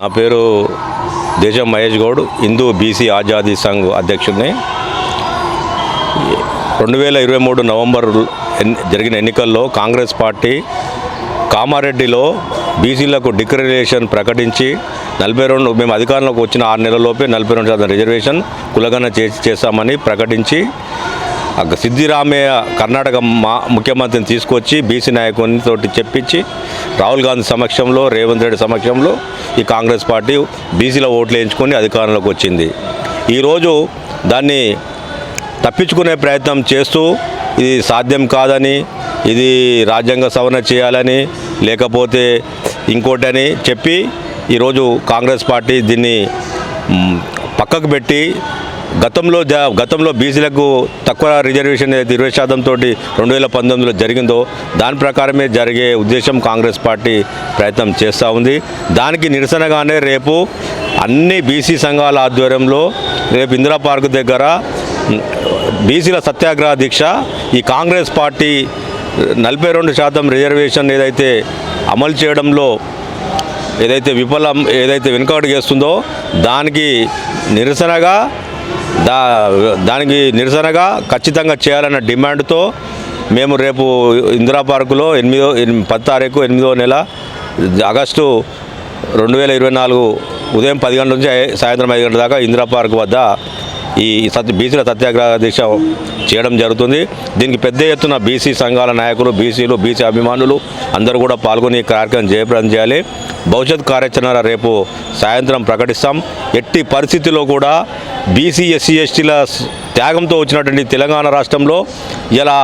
నా పేరు దేశం మహేష్ గౌడ్ హిందూ బీసీ ఆజాదీ సంఘ్ అధ్యక్షుడిని. రెండు వేల ఇరవై మూడు నవంబర్ జరిగిన ఎన్నికల్లో కాంగ్రెస్ పార్టీ కామారెడ్డిలో బీసీలకు డిక్లరేషన్ ప్రకటించి నలభై రెండు మేము అధికారంలోకి వచ్చిన ఆరు నెలలలోపే నలభై రెండు శాతం రిజర్వేషన్ కులగన చేసి చేస్తామని ప్రకటించి సిద్ధిరామయ్య కర్ణాటక మా ముఖ్యమంత్రిని తీసుకొచ్చి బీసీ నాయకునితో చెప్పించి రాహుల్ గాంధీ సమక్షంలో రేవంత్ రెడ్డి సమక్షంలో ఈ కాంగ్రెస్ పార్టీ బీసీల ఓట్లు వేయించుకొని అధికారంలోకి వచ్చింది. ఈరోజు దాన్ని తప్పించుకునే ప్రయత్నం చేస్తూ ఇది సాధ్యం కాదని ఇది రాజ్యాంగ సవరణ చేయాలని లేకపోతే ఇంకోటని చెప్పి ఈరోజు కాంగ్రెస్ పార్టీ దీన్ని పక్కకు పెట్టి గతంలో గతంలో బీసీలకు తక్కువ రిజర్వేషన్ ఏదైతే ఇరవై శాతం తోటి రెండు వేల పంతొమ్మిదిలో జరిగిందో దాని ప్రకారమే జరిగే ఉద్దేశం కాంగ్రెస్ పార్టీ ప్రయత్నం చేస్తూ ఉంది. దానికి నిరసనగానే రేపు అన్ని బీసీ సంఘాల ఆధ్వర్యంలో రేపు ఇందిరా పార్క్ దగ్గర బీసీల సత్యాగ్రహ దీక్ష ఈ కాంగ్రెస్ పార్టీ నలభై రెండు శాతం రిజర్వేషన్ ఏదైతే అమలు చేయడంలో ఏదైతే విఫలం ఏదైతే వెనుకబడి చేస్తుందో దానికి నిరసనగా దా దానికి నిరసనగా ఖచ్చితంగా చేయాలన్న డిమాండ్తో మేము రేపు ఇందిరా పార్కులో ఎనిమిదో పది తారీఖు ఎనిమిదో నెల ఆగస్టు రెండు వేల ఇరవై నాలుగు ఉదయం పది గంటల నుంచి సాయంత్రం ఐదు గంటల దాకా ఇందిరా పార్క్ వద్ద ఈ సత్ బీసీల సత్యాగ్రహ దీక్ష చేయడం జరుగుతుంది. దీనికి పెద్ద ఎత్తున బీసీ సంఘాల నాయకులు బీసీలు బీసీ అభిమానులు అందరూ కూడా పాల్గొని ఈ కార్యక్రమం జయప్రదం చేయాలి. భవిష్యత్ కార్యాచరణ రేపు సాయంత్రం ప్రకటిస్తాం. ఎట్టి పరిస్థితిలో కూడా బీసీ ఎస్సీ ఎస్టీల త్యాగంతో వచ్చినటువంటి తెలంగాణ రాష్ట్రంలో ఇలా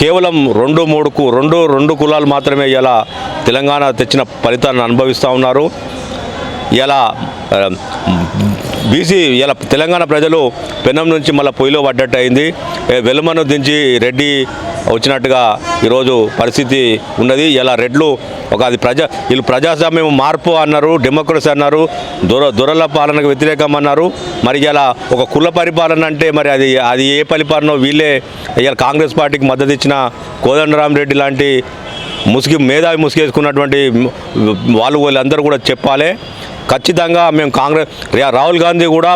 కేవలం రెండు మూడుకు రెండు రెండు కులాలు మాత్రమే ఇలా తెలంగాణ తెచ్చిన ఫలితాన్ని అనుభవిస్తూ ఉన్నారు. ఇలా బీసీ ఇలా తెలంగాణ ప్రజలు పెనం నుంచి మళ్ళీ పొయ్యిలో పడ్డట్టు అయింది. వెలుమను దించి రెడ్డి వచ్చినట్టుగా ఈరోజు పరిస్థితి ఉన్నది. ఇలా రెడ్లు ఒక అది ప్రజా వీళ్ళు ప్రజాస్వామ్యం మార్పు అన్నారు డెమోక్రసీ అన్నారు దొర దొరల పాలనకు వ్యతిరేకం అన్నారు. మరి ఇలా ఒక కుల పరిపాలన అంటే మరి అది అది ఏ పరిపాలన వీళ్ళే ఇలా కాంగ్రెస్ పార్టీకి మద్దతు ఇచ్చిన రెడ్డి లాంటి ముసుగు మేధావి ముసుగేసుకున్నటువంటి వాళ్ళు వాళ్ళందరూ కూడా చెప్పాలి. ఖచ్చితంగా మేము కాంగ్రెస్ రాహుల్ గాంధీ కూడా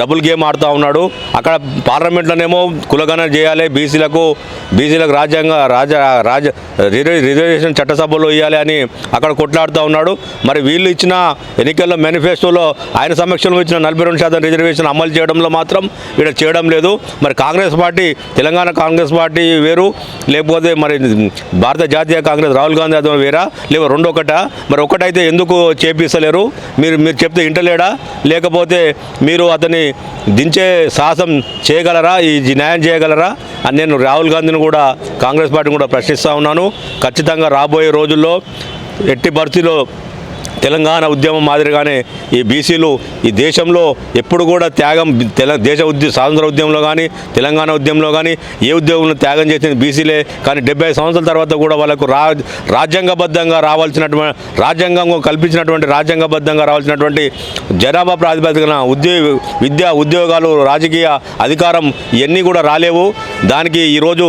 డబుల్ గేమ్ ఆడుతూ ఉన్నాడు. అక్కడ పార్లమెంట్లోనేమో కులగణన చేయాలి బీసీలకు బీసీలకు రాజ్యాంగ రాజ రాజ రిజర్వేషన్ చట్టసభలో ఇవ్వాలి అని అక్కడ కొట్లాడుతూ ఉన్నాడు. మరి వీళ్ళు ఇచ్చిన ఎన్నికల్లో మేనిఫెస్టోలో ఆయన సమక్షంలో ఇచ్చిన నలభై రెండు శాతం రిజర్వేషన్ అమలు చేయడంలో మాత్రం ఇక్కడ చేయడం లేదు. మరి కాంగ్రెస్ పార్టీ తెలంగాణ కాంగ్రెస్ పార్టీ వేరు లేకపోతే మరి భారత జాతీయ కాంగ్రెస్ రాహుల్ గాంధీ అదే వేరా లేక రెండు ఒకట మరి ఒకటైతే ఎందుకు చేపిస్తలేరు? మీరు మీరు చెప్తే ఇంటలేడా లేకపోతే మీరు అతన్ని దించే సాహసం చేయగలరా? ఈ న్యాయం చేయగలరా? అని నేను రాహుల్ గాంధీని కూడా కాంగ్రెస్ పార్టీని కూడా ప్రశ్నిస్తూ ఉన్నాను. ఖచ్చితంగా రాబోయే రోజుల్లో ఎట్టి పరిస్థితిలో తెలంగాణ ఉద్యమం మాదిరిగానే ఈ బీసీలు ఈ దేశంలో ఎప్పుడు కూడా త్యాగం తెల దేశ ఉద్య స్వాతంత్ర ఉద్యమంలో కానీ తెలంగాణ ఉద్యమంలో కానీ ఏ ఉద్యోగంలో త్యాగం చేసింది బీసీలే. కానీ డెబ్బై సంవత్సరాల తర్వాత కూడా వాళ్ళకు రా రాజ్యాంగబద్ధంగా రావాల్సినటువంటి రాజ్యాంగం కల్పించినటువంటి రాజ్యాంగబద్ధంగా రావాల్సినటువంటి జనాభా ప్రాతిపదికన ఉద్యోగ విద్య ఉద్యోగాలు రాజకీయ అధికారం ఇవన్నీ కూడా రాలేవు. దానికి ఈరోజు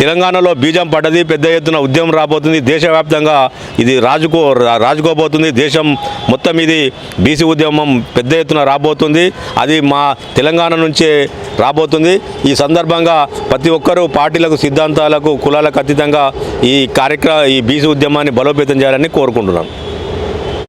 తెలంగాణలో బీజం పడ్డది పెద్ద ఎత్తున ఉద్యమం రాబోతుంది. దేశవ్యాప్తంగా ఇది రాజుకో రాజుకోబోతుంది. దేశం మొత్తం ఇది బీసీ ఉద్యమం పెద్ద ఎత్తున రాబోతుంది. అది మా తెలంగాణ నుంచే రాబోతుంది. ఈ సందర్భంగా ప్రతి ఒక్కరూ పార్టీలకు సిద్ధాంతాలకు కులాలకు అతీతంగా ఈ కార్యక్రమ ఈ బీసీ ఉద్యమాన్ని బలోపేతం చేయాలని కోరుకుంటున్నాను